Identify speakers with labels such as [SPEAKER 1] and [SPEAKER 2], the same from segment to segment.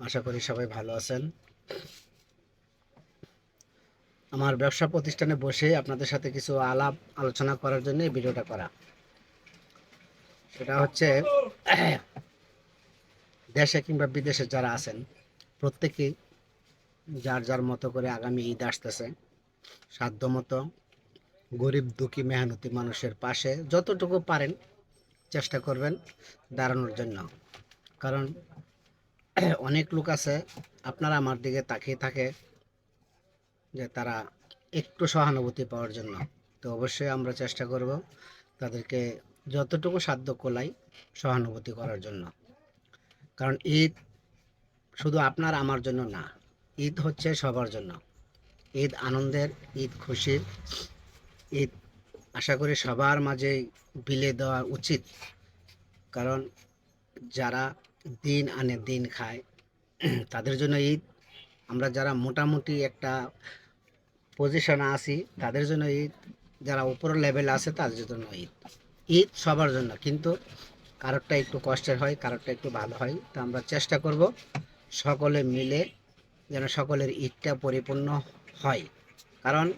[SPEAKER 1] আশা করি সবাই ভালো আছেন। আমার ব্যবসা প্রতিষ্ঠানে বসে আপনাদের সাথে কিছু আলাপ আলোচনা করার জন্য এই ভিডিওটা করা। সেটা হচ্ছে, দেশে কিংবা বিদেশে যারা আছেন প্রত্যেকেই যার যার মতো করে আগামী ঈদ আসতেছে সাধ্য মতো গরিব দুঃখী মেহনতি মানুষের পাশে যতটুকু পারেন চেষ্টা করবেন দাঁড়ানোর জন্য। কারণ অনেক লোক আছে, আপনারা আমার দিকে তাকিয়ে থাকে যে তারা একটু সহানুভূতি পাওয়ার জন্য। তো অবশ্যই আমরা চেষ্টা করব তাদেরকে যতটুকু সাধ্য কোলাই সহানুভূতি করার জন্য। কারণ ঈদ শুধু আপনার আমার জন্য না, ঈদ হচ্ছে সবার জন্য। ঈদ আনন্দের, ঈদ খুশির, ঈদ আশা করি সবার মাঝে বিলে দেওয়া উচিত। কারণ যারা দিন আনে দিন খায়। তাদের জন্য ঈদ আমরা যারা মোটামুটি একটা পজিশনে আছি, তাদের জন্য ঈদ যারা উপর লেভেলে আছে, তাদের জন্য ঈদ ঈদ সবার জন্য। কিন্তু কারোরটা একটু কষ্টের হয়, কারোরটা একটু ভালো হয়। তো আমরা চেষ্টা করব সকলে মিলে যেন সকলের ঈদটা পরিপূর্ণ হয়। কারণ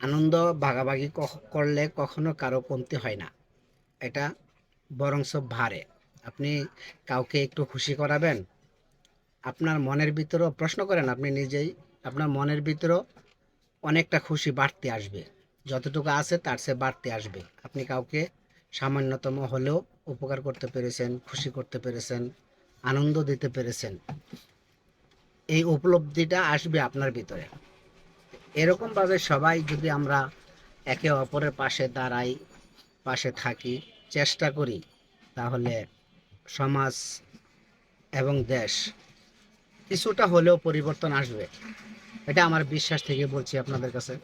[SPEAKER 1] আনন্দ ভাগাভাগি করলে কখনো কারও কমতি হয় না। এটা বরংস ভারে। আপনি কাউকে একটু খুশি করাবেন? আপনার মনের ভিতরেও প্রশ্ন করেন আপনি নিজেই, আপনার মনের ভিতরেও অনেকটা খুশি বাড়তে আসবে। যতটুকু আছে তার চেয়ে বাড়তে আসবে। আপনি কাউকে সামান্যতম হলেও উপকার করতে পেরেছেন, খুশি করতে পেরেছেন, আনন্দ দিতে পেরেছেন, এই উপলব্ধিটা আসবে আপনার ভিতরে। এরকমভাবে সবাই যদি আমরা একে অপরের পাশে দাঁড়াই, পাশে থাকি, চেষ্টা করি, তাহলে সমাজ এবং দেশ, কিছুটা হলেও পরিবর্তন আসবে। এটা আমার বিশ্বাস থেকে বলছি আপনাদের কাছে।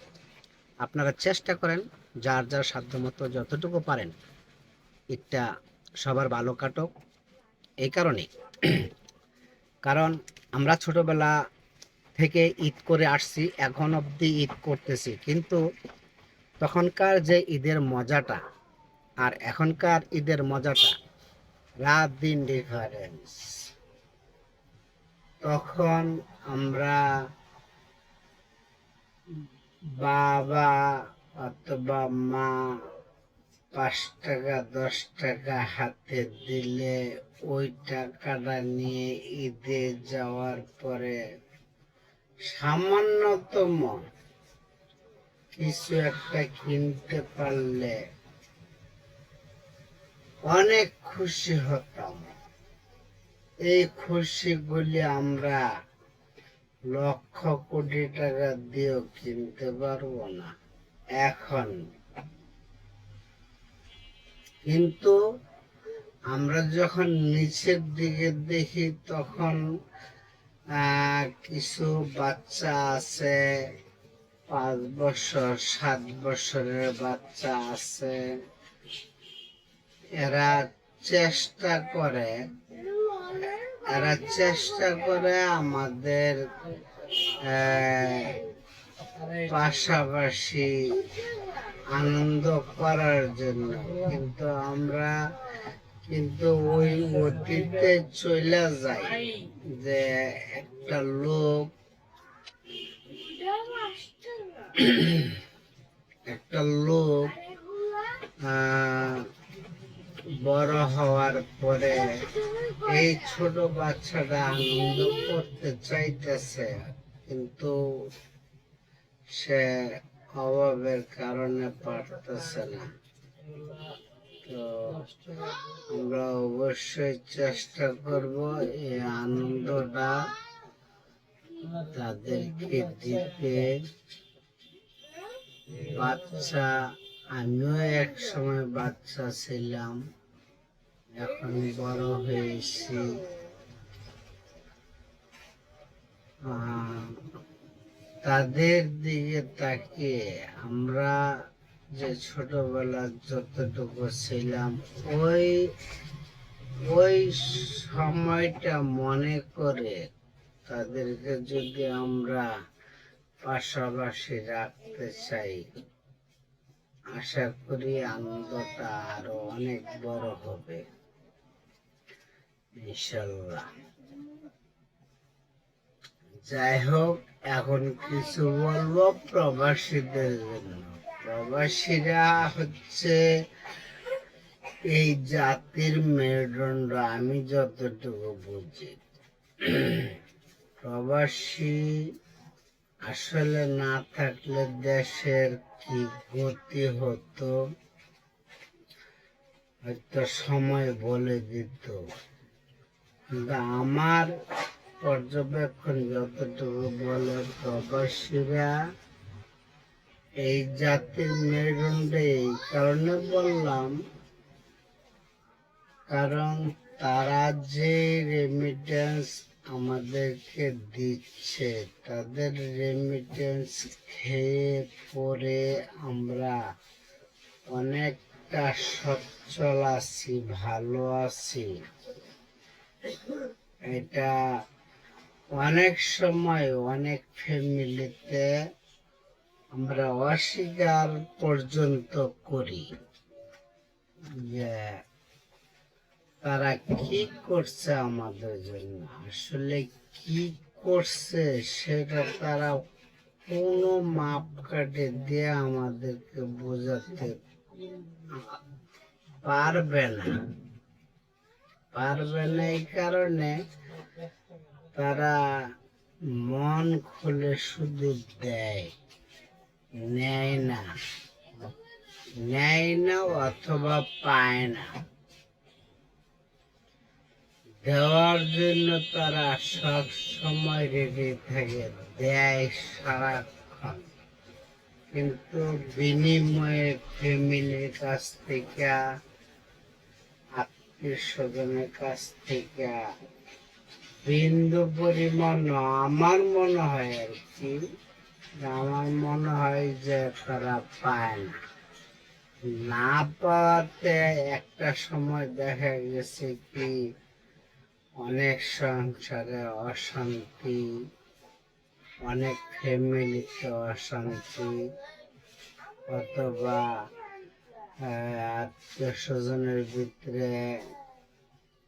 [SPEAKER 1] আপনারা চেষ্টা করেন, যার যার সাধ্যমতো যতটুকু পারেন ঈদটা সবার ভালো কাটুক। এই কারণে কারণ আমরা ছোটবেলা থেকে ঈদ করে আসছি, এখন অবধি ঈদ করতেছি। কিন্তু তখনকার যে ঈদের মজাটা, আর এখনকার ঈদের মজাটা রাত দিন ডিফারেন্স তখন আমরা বাবা অথবা মা পাঁচ টাকা, দশ টাকা হাতে দিলে ওই টাকাটা নিয়ে ঈদে যাওয়ার পরে সামান্যতম কিছু একটা কিনতে পারলে অনেক খুশি হতাম। এই খুশিগুলি আমরা লক্ষ কোটি টাকা দিয়েও কিনতে পারব না, এখন। কিন্তু আমরা যখন নিচের দিকে দেখি, তখন কিছু বাচ্চা আছে, পাঁচ বছর, সাত বছরের বাচ্চা আছে। এরা চেষ্টা করে এরা চেষ্টা করে আমাদের পাশাপাশি আনন্দ করার জন্য। কিন্তু আমরা কিন্তু ওই অতীতে চলে যাই যে একটা লোক একটা লোক আহ, বড় হওয়ার পরে এই ছোট বাচ্চাটা আনন্দ করতে চাইতেছে, কিন্তু সে অভাবের কারণে পারতেছে না। তো আমরা অবশ্যই চেষ্টা করব এই আনন্দটা তাদেরকে দিতে। বাচ্চা, আমিও এক সময় বাচ্চা ছিলাম। এখন বড় হয়েছি। তাদের দিকে তাকিয়ে আমরা যে ছোটবেলা যতটুকু ছিলাম, ওই ওই সময়টা মনে করে তাদেরকে যদি আমরা পাশাপাশি রাখতে চাই, আশা করি আনন্দটা আরও অনেক বড় হবে। যাই হোক এখন কিছু বলব প্রবাসীদের জন্য। প্রবাসীরা হচ্ছে এই জাতির মেরুদণ্ড, আমি যতটুকু বুঝি। প্রবাসী আসলে না থাকলে দেশের কি গতি হতো? হয়তো সময় বলে দিত। আমার পর্যবেক্ষণ যতটুকু বলে প্রবাসীরা এই জাতির মেরুদণ্ডে এই কারণে বললাম, কারণ তারা যে রেমিটেন্স আমাদেরকে দিচ্ছে, তাদের রেমিটেন্স খেয়ে পরে আমরা অনেকটা সচ্ছল আছি, ভালো আছি। এটা অনেক সময় অনেক ফ্যামিলিতে আমরা অস্বীকার পর্যন্ত করি যে তারা কি করছে আমাদের জন্য, আসলে কি করছে সেটা তারা কোনো মাপকাঠি দিয়ে আমাদেরকে বোঝাতে পারবে না। পারবে না এই কারণে তারা মন খুলে শুধু দেয়। নেয় না। নেয় না অথবা পায় না। দেওয়ার জন্য তারা সব সময় রেডি থাকে, দেয় সারাক্ষণ। কিন্তু বিনিময়ে ফ্যামিলির কাছ থেকে স্বজনের কাছ থেকে। বিন্দু পরিমাণ আমার মনে হয় আর কি আমার মনে হয় যে তারা পায় না। না পাওয়াতে একটা সময় দেখা গেছে কি, অনেক সংসারে অশান্তি, অনেক ফ্যামিলিতে অশান্তি, অথবা আত্মীয় স্বজনের ভিতরে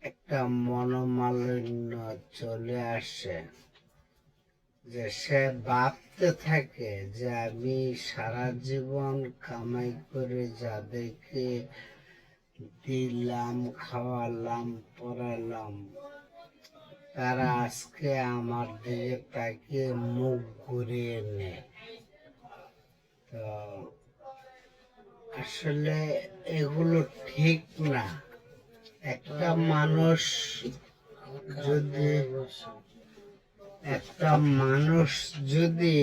[SPEAKER 1] একটা মনোমালিন্য চলে আসে যে সে ভাবতে থাকে যে আমি সারা জীবন কামাই করে যাদেরকে দিলাম, খাওয়ালাম, পড়ালাম, তারা আজকে আমার দিকে তাকে মুখ ঘুরিয়ে নেয়। তো আসলে এগুলো ঠিক না। একটা মানুষ যদি একটা মানুষ যদি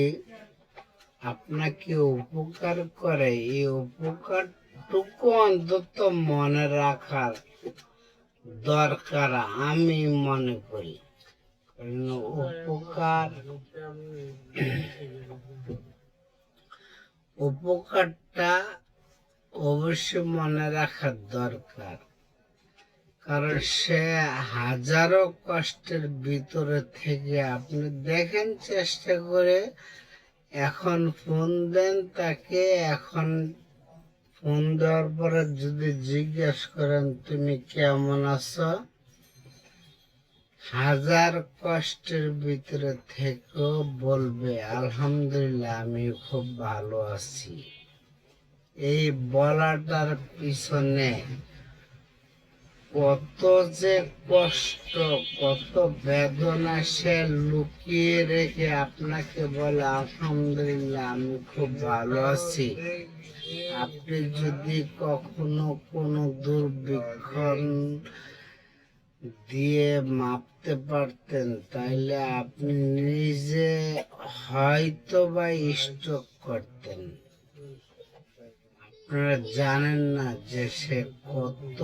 [SPEAKER 1] আপনাকে উপকার করে এই উপকারটুকু অন্তত মনে রাখার দরকার আমি মনে করি। উপকার উপকারটা অবশ্যই মনে রাখার দরকার। কারণ সে হাজারো কষ্টের ভিতরে থেকে আপনি দেখেন চেষ্টা করে, এখন ফোন দেন তাকে, এখন ফোন দেওয়ার পরে যদি জিজ্ঞেস করেন, তুমি কেমন আছো? হাজার কষ্টের ভিতরে থেকেও বলবে, আলহামদুলিল্লাহ আমি খুব ভালো আছি। এই বলাটার পিছনে কত যে কষ্ট, কত বেদনা সে লুকিয়ে রেখে আপনাকে বলে, আলহামদুলিল্লাহ, আমি খুব ভালো আছি। আপনি যদি কখনো কোনো দুর্ভিক্ষণ দিয়ে মাপতে পারতেন তাহলে আপনি নিজে হয়তো বা স্ট্রোক করতেন। আপনারা জানেন না যে সে কত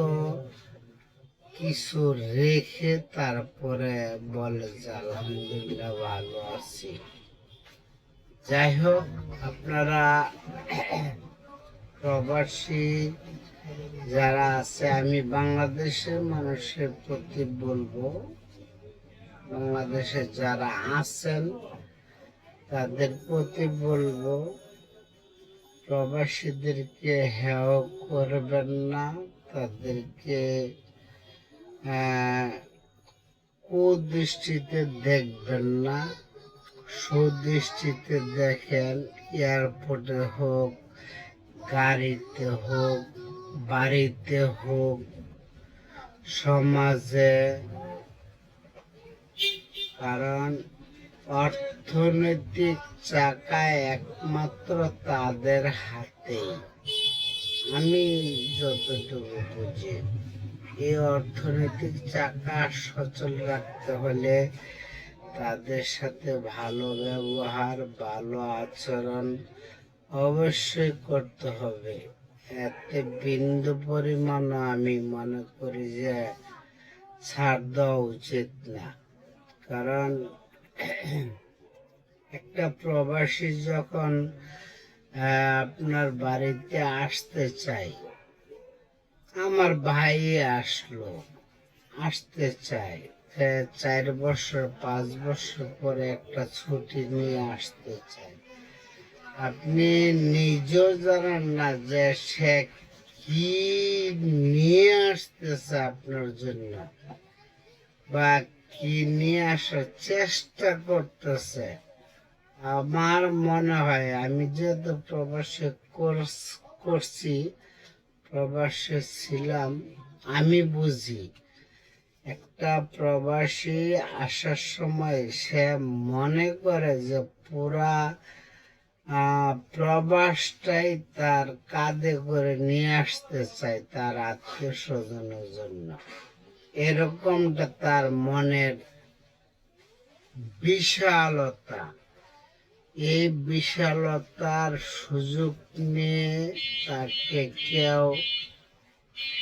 [SPEAKER 1] কিছু রেখে তারপরে বলে যে আলহামদুলিল্লাহ ভালো আছি। যাই হোক, আপনারা প্রবাসী যারা আছে, আমি বাংলাদেশের মানুষের প্রতি বলব, বাংলাদেশে যারা আছেন, তাদের প্রতি বলব প্রবাসীদেরকে হেয় করবেন না, তাদেরকে কুদৃষ্টিতে দেখবেন না, সুদৃষ্টিতে দেখেন, এয়ারপোর্টে হোক, গাড়িতে হোক, বাড়িতে হোক, সমাজে, কারণ অর্থনৈতিক চাকা একমাত্র তাদের হাতে আমি যতটুকু বুঝি, এই অর্থনৈতিক চাকা সচল রাখতে হলে তাদের সাথে ভালো ব্যবহার, ভালো আচরণ অবশ্যই করতে হবে। এতে বিন্দু পরিমাণও আমি মনে করি যে ছাড় দেওয়া উচিত না। কারণ একটা প্রবাসী যখন আপনার বাড়িতে আসতে চাই আমার ভাই আসলো, আসতে চাই চার বছর, পাঁচ বছর পরে একটা ছুটি নিয়ে আসতে চাই আপনি নিজেও জানেন না যে সে কি নিয়ে আসতেছে আপনার জন্য, বা কি নিয়ে আসার চেষ্টা করতেছে? আমার মনে হয় আমি যেহেতু প্রবাসে কোর্স- করছি, প্রবাসে ছিলাম, আমি বুঝি একটা প্রবাসী আসার সময় সে মনে করে যে পুরা প্রবাসটাই তার কাঁধে করে নিয়ে আসতে চায় তার আত্মীয় স্বজনের জন্য। এরকমটা তার মনের বিশালতা। এই বিশালতার সুযোগ নিয়ে তাকে কেউ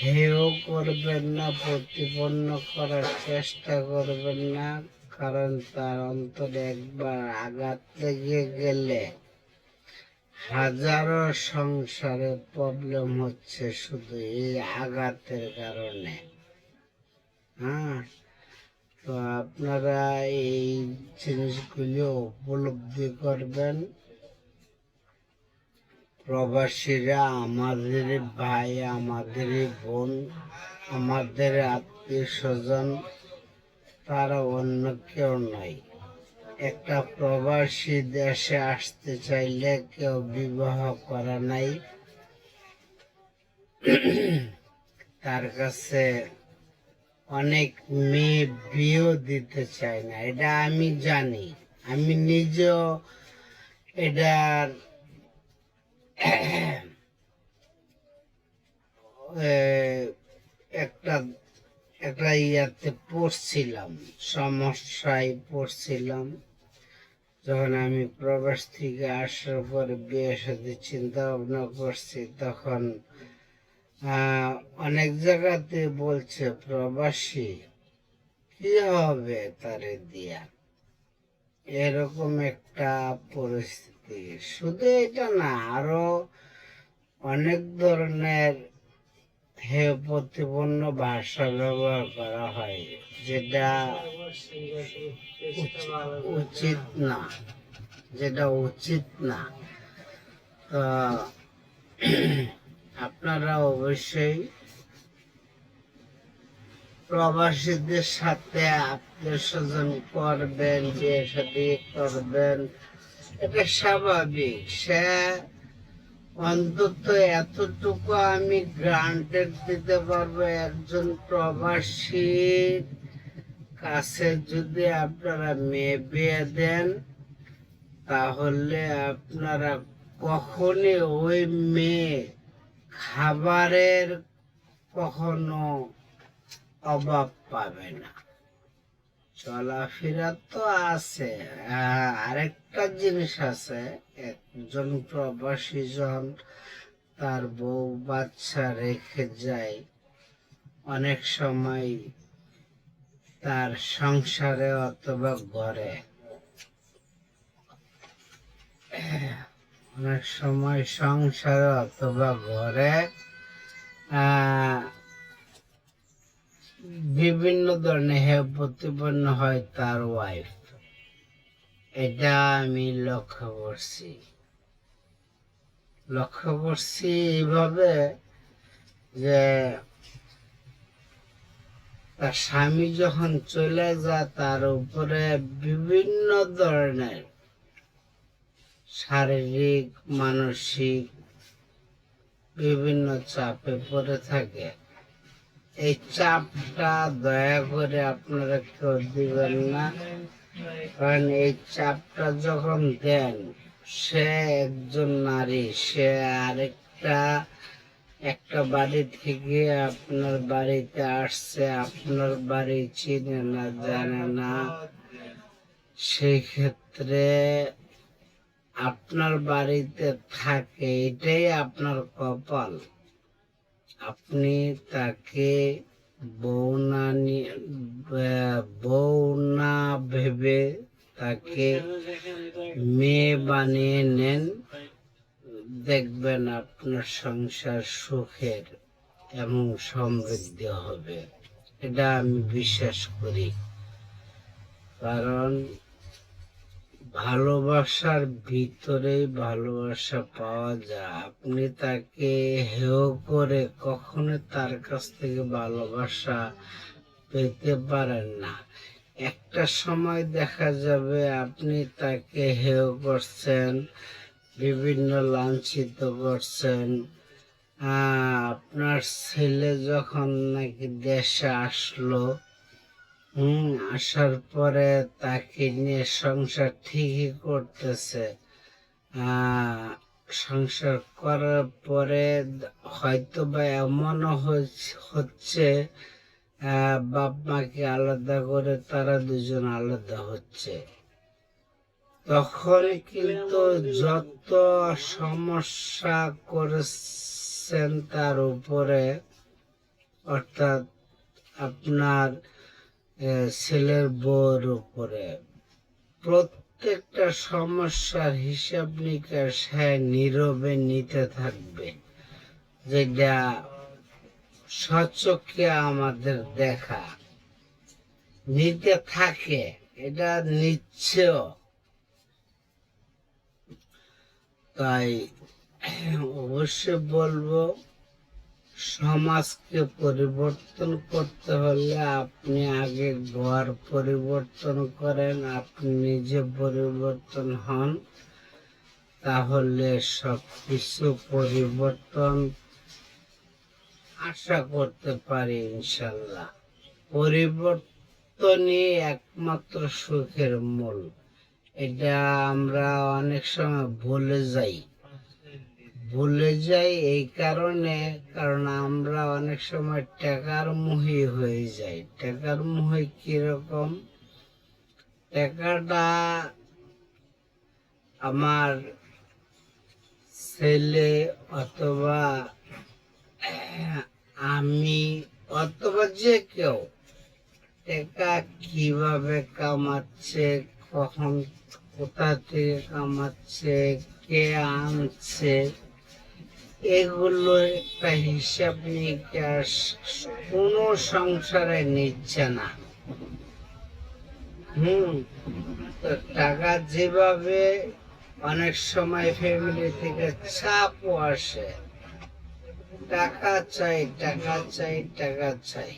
[SPEAKER 1] হেয় করবেন না, প্রতিপন্ন করার চেষ্টা করবেন না, কারণ তার অন্তরে একবার আঘাত লেগে গেলে হাজারো সংসারে প্রবলেম হচ্ছে শুধু এই আঘাতের কারণে। হ্যাঁ তো আপনারা এই জিনিসগুলি উপলব্ধি করবেন। প্রবাসীরা আমাদের ভাই, আমাদের বোন, আমাদের আত্মীয় স্বজন তারা অন্য কেউ নয়। একটা প্রবাসী দেশে আসতে চাইলে কেউ বিবাহ করা নাই। তার কাছে অনেক মেয়ে বিয়েও দিতে চায় না, এটা আমি জানি। আমি নিজেও এটার একটা একটা ইয়াতে পড়ছিলাম, সমস্যায় পড়ছিলাম। যখন আমি প্রবাস থেকে আসার পরে বিয়ে সাথে চিন্তা ভাবনা করছি, তখন অনেক জায়গাতে বলছে, প্রবাসী, কি হবে তারে দিয়া? এরকম একটা পরিস্থিতি। শুধু এটা না, আরও অনেক ধরনের হে প্রতিপন্ন ভাষা ব্যবহার করা হয়, যেটা উচিত না, যেটা উচিত না। তো আপনারা অবশ্যই প্রবাসীদের সাথে আত্মীয় স্বজন করবেন বিয়ে সাথে করবেন। এটা স্বাভাবিক। সে অন্তত এতটুকু আমি গ্রান্টেড দিতে পারব একজন প্রবাসীর কাছে যদি আপনারা মেয়ে বিয়ে দেন, তাহলে আপনারা কখনই ওই মেয়ে খাবারের কখনো অভাব পাবে না। চলাফেরা তো আছে। আরেকটা জিনিস আছে। একজন প্রবাসী জন তার বউ বাচ্চা রেখে যায়, অনেক সময় তার সংসারে অথবা ঘরে অনেক সময় সংসারে অথবা ঘরে বিভিন্ন ধরনের হে প্রতিপন্ন হয় তার ওয়াইফ এটা আমি লক্ষ্য করছি। লক্ষ্য করছি এইভাবে যে তার স্বামী যখন চলে যায়, তার উপরে বিভিন্ন ধরনের শারীরিক, মানসিক বিভিন্ন চাপে পড়ে থাকে। এই চাপটা দয়া করে আপনারা কেউ দিবেন না। কারণ এই চাপটা যখন দেন, সে একজন নারী, সে আরেকটা, একটা বাড়ি থেকে আপনার বাড়িতে আসছে, আপনার বাড়ি চিনে না, জানে না। সেই ক্ষেত্রে আপনার বাড়িতে থাকে, এটাই আপনার কপাল। আপনি তাকে বউ না বউ না ভেবে তাকে মেয়ে বানিয়ে নেন, দেখবেন আপনার সংসার সুখের এবং সমৃদ্ধি হবে। এটা আমি বিশ্বাস করি। কারণ ভালোবাসার ভিতরেই ভালোবাসা পাওয়া যায়। আপনি তাকে হেয় করে কখনো তার কাছ থেকে ভালোবাসা পেতে পারেন না। একটা সময় দেখা যাবে আপনি তাকে হেয় করছেন, বিভিন্ন লাঞ্ছিত করছেন। আপনার ছেলে যখন নাকি দেশে আসলো হুম আসার পরে তাকে নিয়ে সংসার ঠিকই করতেছে। সংসার করার পরে হয়তো বা এমনও হচ্ছে বাপ মাকে আলাদা করে তারা দুজন আলাদা হচ্ছে। তখন কিন্তু যত সমস্যা করেছেন তার উপরে, অর্থাৎ আপনার ছেলের বউর উপরে। প্রত্যেকটা সমস্যার হিসাব নিকাশ হ্যাঁ নীরবে নিতে থাকবে। যেটা সচক্ষে আমাদের দেখা। নিতে থাকে, এটা নিচ্ছেও। তাই অবশ্যই বলব সমাজকে পরিবর্তন করতে হলে আপনি আগে ঘর পরিবর্তন করেন, আপনি নিজে পরিবর্তন হন। তাহলে সব কিছু পরিবর্তন আশা করতে পারি ইনশাল্লাহ। পরিবর্তনই একমাত্র সুখের মূল। এটা আমরা অনেক সময় ভুলে যাই। ভুলে যাই এই কারণে, কারণ আমরা অনেক সময় টাকার মুহি হয়ে যাই। টাকার মুহি কীরকম? টাকাটা আমার ছেলে অথবা আমি অথবা যে কেউ টাকা কীভাবে কামাচ্ছে, কখন কোথা থেকে কামাচ্ছে, কে আনছে এগুলো একটা হিসাব নিকাশ, কোনো সংসারে নিচ্ছে না। হুম, তো টাকা যেভাবে অনেক সময় ফ্যামিলি থেকে চাপও আসে। টাকা চাই টাকা চাই টাকা চাই।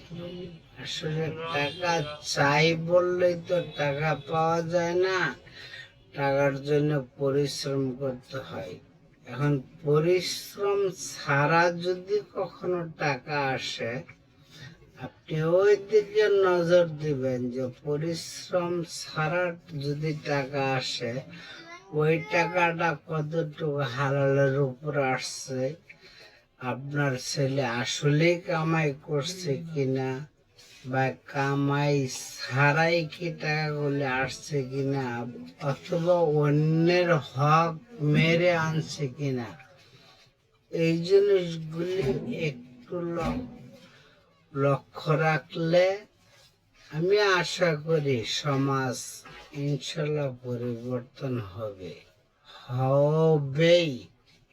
[SPEAKER 1] আসলে টাকা চাই বললেই তো টাকা পাওয়া যায় না। টাকার জন্য পরিশ্রম করতে হয়। এখন পরিশ্রম ছাড়া যদি কখনো টাকা আসে, আপনি ওই দিকে নজর দিবেন যে পরিশ্রম ছাড়া যদি টাকা আসে, ওই টাকাটা কতটুকু হালালের উপর আসছে, আপনার ছেলে আসলেই কামাই করছে কিনা বা কামাই ছাড়াই কি টাকা টাকাগুলি আসছে কিনা? অথবা অন্যের হক মেরে আনছে কিনা? এই জিনিসগুলি একটু লক্ষ্য রাখলে আমি আশা করি সমাজ ইনশাল্লাহ পরিবর্তন হবে। হবেই।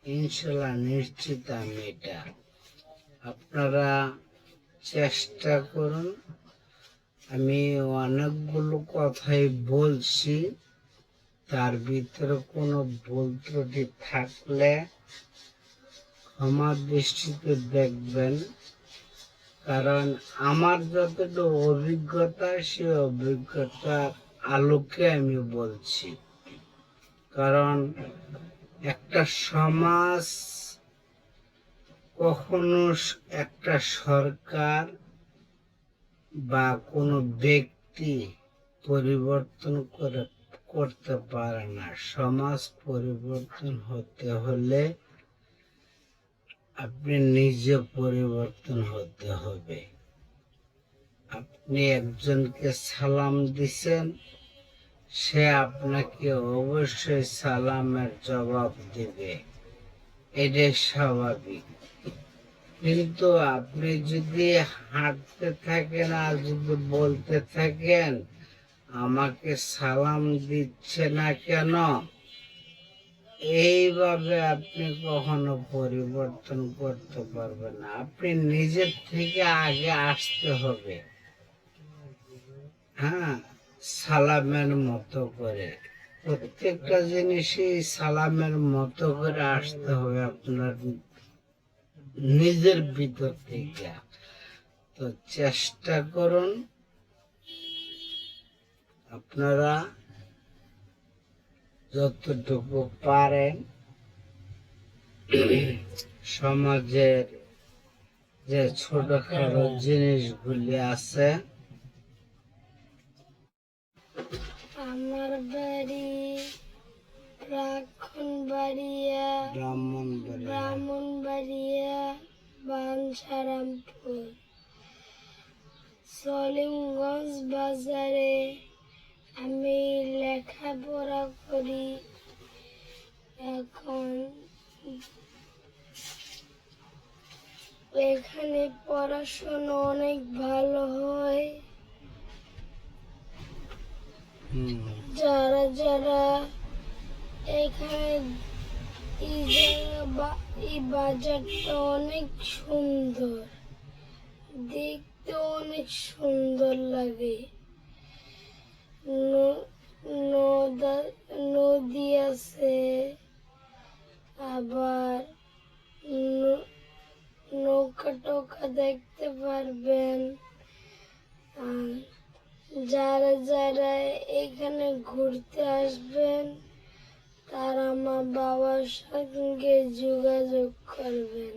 [SPEAKER 1] ইনশাল্লাহ নিশ্চিত আমি এটা। আপনারা চেষ্টা করুন। আমি অনেকগুলো কথাই বলছি, তার ভিতরে কোনো ভুল ত্রুটি থাকলে আমার দৃষ্টিতে দেখবেন, কারণ আমার যতটুকু অভিজ্ঞতা সে অভিজ্ঞতার আলোকে আমি বলছি। কারণ একটা সমাজ কখনো একটা সরকার বা কোনো ব্যক্তি পরিবর্তন করে করতে পারে না। সমাজ পরিবর্তন হতে হলে আপনি নিজে পরিবর্তন হতে হবে। আপনি একজনকে সালাম দিছেন, সে আপনাকে অবশ্যই সালামের জবাব দেবে। এটাই স্বাভাবিক। কিন্তু আপনি যদি হাঁটতে থাকেন, আর যদি বলতে থাকেন, আমাকে সালাম দিচ্ছে না কেন? এইভাবে আপনি কখনো পরিবর্তন করতে পারবেন না। আপনি নিজের থেকে আগে আসতে হবে। হ্যাঁ সালামের মতো করে। প্রত্যেকটা জিনিসই সালামের মতো করে আসতে হবে আপনার নিজের ভিতর থেকে। তো চেষ্টা করুন। আপনারা যতটুকু পারেন সমাজের যে ছোটখাটো জিনিসগুলি আছে।
[SPEAKER 2] আমার বাড়ি প্রাক্ষণ বাড়িয়া
[SPEAKER 1] ব্রাহ্মণ
[SPEAKER 2] ব্রাহ্মণ বাড়িয়া বাঞ্ছারামপুর। সলিমগঞ্জ বাজারে আমি লেখাপড়া করি। এখন এখানে পড়াশোনা অনেক ভালো হয়। যারা যারা বা, এই বাজারটা অনেক সুন্দর। দেখতে অনেক সুন্দর লাগে। নদা- আছে। আবার নৌকা টোকা দেখতে পারবেন। যারা যারা এখানে ঘুরতে আসবেন তারা আমার বাবার সঙ্গে যোগাযোগ করবেন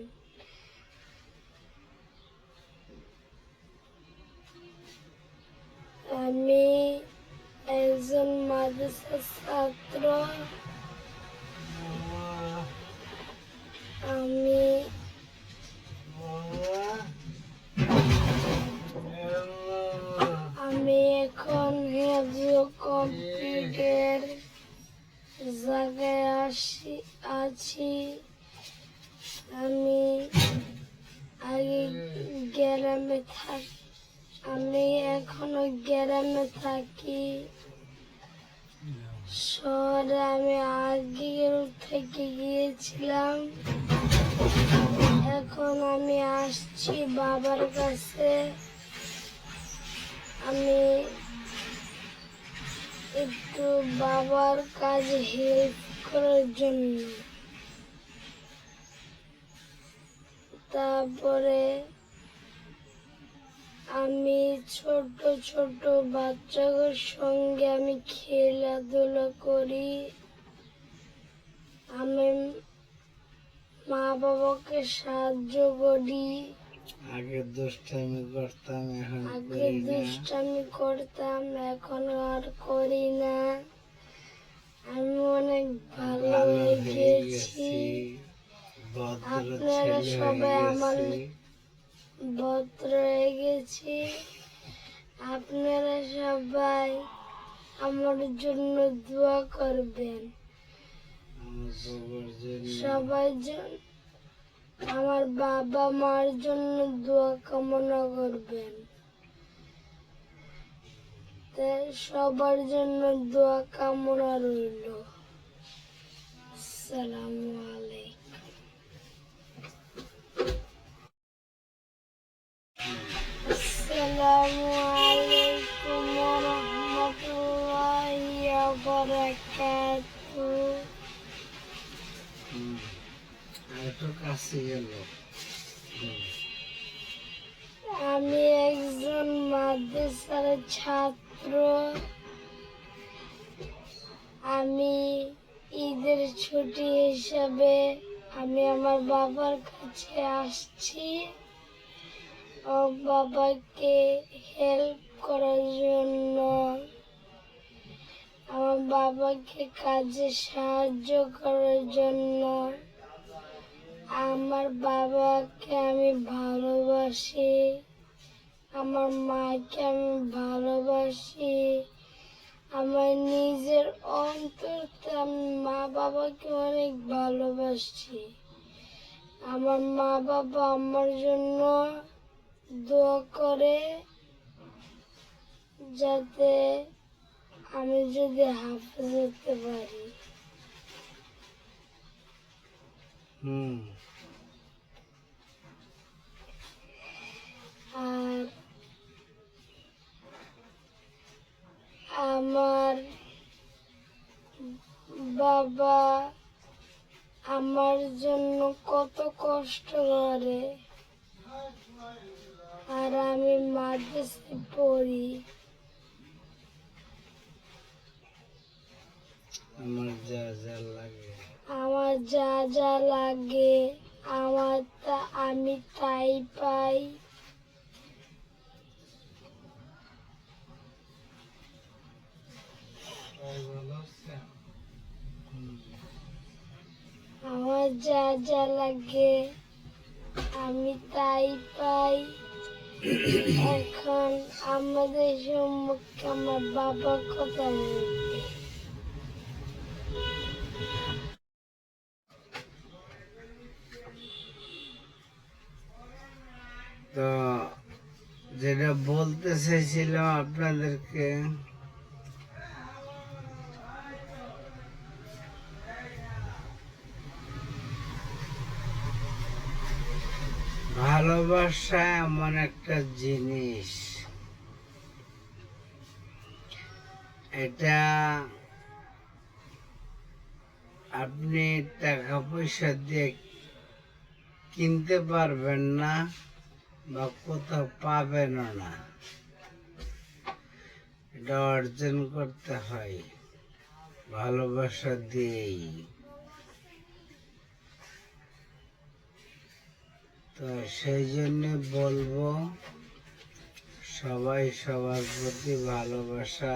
[SPEAKER 2] আমি একজন মাদ্রাসা ছাত্র আমি আমি এখন হেফজ কমপ্লিটের জায়গায় আসি, আছি। আমি আগে গ্রামে থাকি, আমি এখনও গ্রামে থাকি। শহরে আমি আগে থেকে গিয়েছিলাম। এখন আমি আসছি বাবার কাছে আমি একটু বাবার কাজে হেল্প করার জন্য। তারপরে আমি ছোট ছোট বাচ্চাদের সঙ্গে আমি খেলাধুলা করি। আমি মা বাবাকে সাহায্য করি।
[SPEAKER 1] আগে দুষ্টামি করতাম এখন
[SPEAKER 2] আগে দুষ্টামি করতাম এখন আর করি না। আমি অনেক ভালো
[SPEAKER 1] ভালো
[SPEAKER 2] গেছি
[SPEAKER 1] গেছি ভদ্র
[SPEAKER 2] আপনারা সবাই আমার- ভদ্র হয়ে গেছি। আপনারা সবাই আমার জন্য দোয়া করবেন।
[SPEAKER 1] জন্য।
[SPEAKER 2] আমার বাবা মার জন্য দোয়া কামনা করবেন। তাই সবার জন্য দোয়া কামনা রইল। আসসালামু আলাইকুম। আসসালামু আলাইকুম। ওয়া রাহমাতুল্লাহি ওয়া বারাকাতুহু।
[SPEAKER 1] হুম। আর একটু কাছে গেল
[SPEAKER 2] আমি একজন মাদ্রাসার ছাত্র। আমি ঈদের ছুটি হিসাবে আমি আমার বাবার কাছে আসছি। ও বাবাকে হেল্প করার জন্য। আমার বাবাকে কাজে সাহায্য করার জন্য। আমার বাবাকে আমি ভালোবাসি। আমার মাকে আমি ভালোবাসি। আমার নিজের অন্তরতে আমি মা বাবাকে অনেক ভালোবাসি। আমার মা বাবা আমার জন্য দোয়া করে যাতে আমি যদি হাফেজ হতে পারি।
[SPEAKER 1] হুম।
[SPEAKER 2] আর আমার বাবা আমার জন্য কত কষ্ট করে। আর আমি মাদ্রাসে পড়ি।
[SPEAKER 1] আমার যা যা লাগে।
[SPEAKER 2] আমার যা যা লাগে আমার তা আমি তাই পাই। আমার যা যা লাগে, আমি তাই পাই। এখন আমাদের সম্মুখে আমার বাবা কথা
[SPEAKER 1] তো যেটা বলতে চাইছিলাম আপনাদেরকে ভালোবাসা এমন একটা জিনিস। এটা আপনি টাকা পয়সা দিয়ে কিনতে পারবেন না বা কোথাও পাবেনও না। এটা অর্জন করতে হয়, ভালোবাসা দিয়েই। তো সেই জন্য বলব সবাই সবার প্রতি ভালোবাসা।